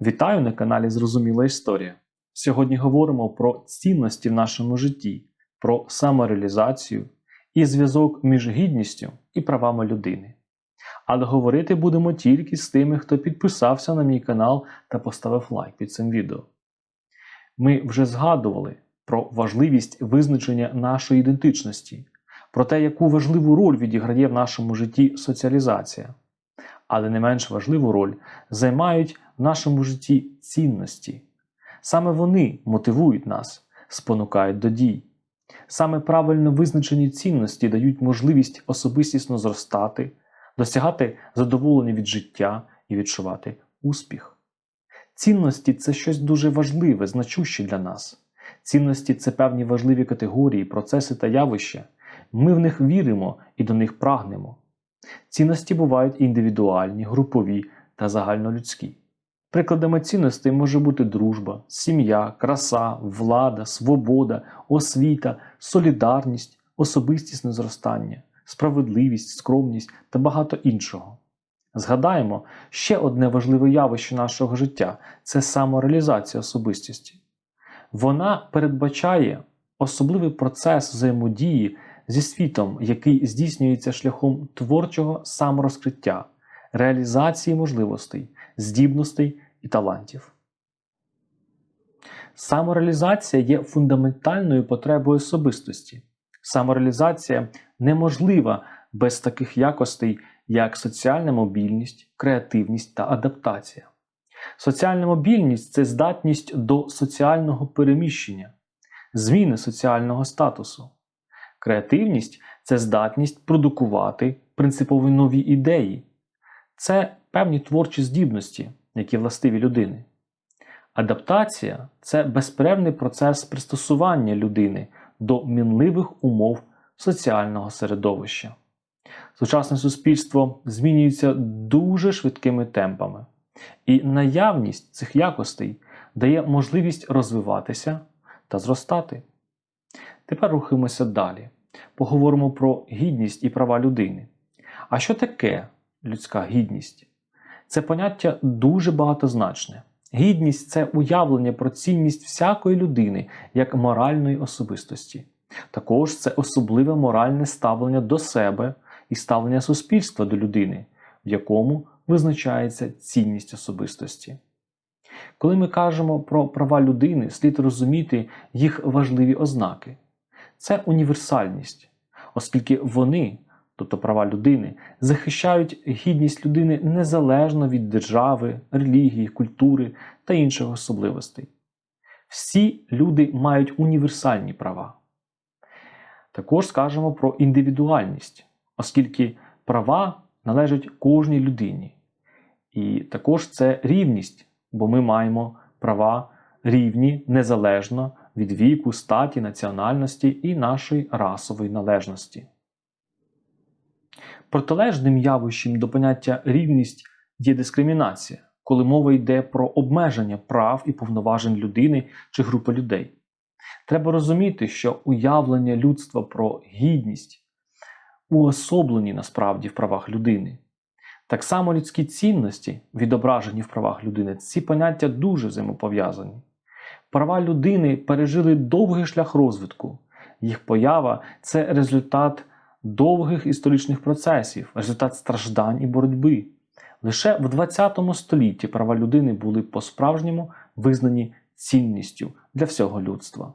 Вітаю на каналі Зрозуміла Історія. Сьогодні говоримо про цінності в нашому житті, про самореалізацію і зв'язок між гідністю і правами людини. Але говорити будемо тільки з тими, хто підписався на мій канал та поставив лайк під цим відео. Ми вже згадували про важливість визначення нашої ідентичності, про те, яку важливу роль відіграє в нашому житті соціалізація. Але не менш важливу роль займають в нашому житті цінності. Саме вони мотивують нас, спонукають до дій. Саме правильно визначені цінності дають можливість особистісно зростати, досягати задоволення від життя і відчувати успіх. Цінності це щось дуже важливе, значуще для нас. Цінності це певні важливі категорії, процеси та явища. Ми в них віримо і до них прагнемо. Цінності бувають індивідуальні, групові та загальнолюдські. Прикладами цінностей може бути дружба, сім'я, краса, влада, свобода, освіта, солідарність, особистісне зростання, справедливість, скромність та багато іншого. Згадаємо ще одне важливе явище нашого життя це самореалізація особистості. Вона передбачає особливий процес взаємодії зі світом, який здійснюється шляхом творчого саморозкриття, реалізації можливостей, здібностей і талантів. Самореалізація є фундаментальною потребою особистості. Самореалізація неможлива без таких якостей, як соціальна мобільність, креативність та адаптація. Соціальна мобільність це здатність до соціального переміщення, зміни соціального статусу. Креативність це здатність продукувати принципові нові ідеї, це певні творчі здібності, які властиві людини. Адаптація це безперервний процес пристосування людини до мінливих умов соціального середовища. Сучасне суспільство змінюється дуже швидкими темпами, і наявність цих якостей дає можливість розвиватися та зростати. Тепер рухаємося далі. Поговоримо про гідність і права людини. А що таке людська гідність? Це поняття дуже багатозначне. Гідність це уявлення про цінність всякої людини як моральної особистості. Також це особливе моральне ставлення до себе і ставлення суспільства до людини, в якому визначається цінність особистості. Коли ми кажемо про права людини, слід розуміти їх важливі ознаки. Це універсальність, оскільки вони, тобто права людини, захищають гідність людини незалежно від держави, релігії, культури та інших особливостей. Всі люди мають універсальні права. Також скажемо про індивідуальність, оскільки права належать кожній людині. І також це рівність, бо ми маємо права рівні незалежно від віку, статі, національності і нашої расової належності. Протилежним явищем до поняття рівність є дискримінація, коли мова йде про обмеження прав і повноважень людини чи групи людей. Треба розуміти, що уявлення людства про гідність уособлені насправді в правах людини. Так само людські цінності, відображені в правах людини, ці поняття дуже взаємопов'язані. Права людини пережили довгий шлях розвитку. Їх поява це результат довгих історичних процесів, результат страждань і боротьби. Лише в ХХ столітті права людини були по-справжньому визнані цінністю для всього людства.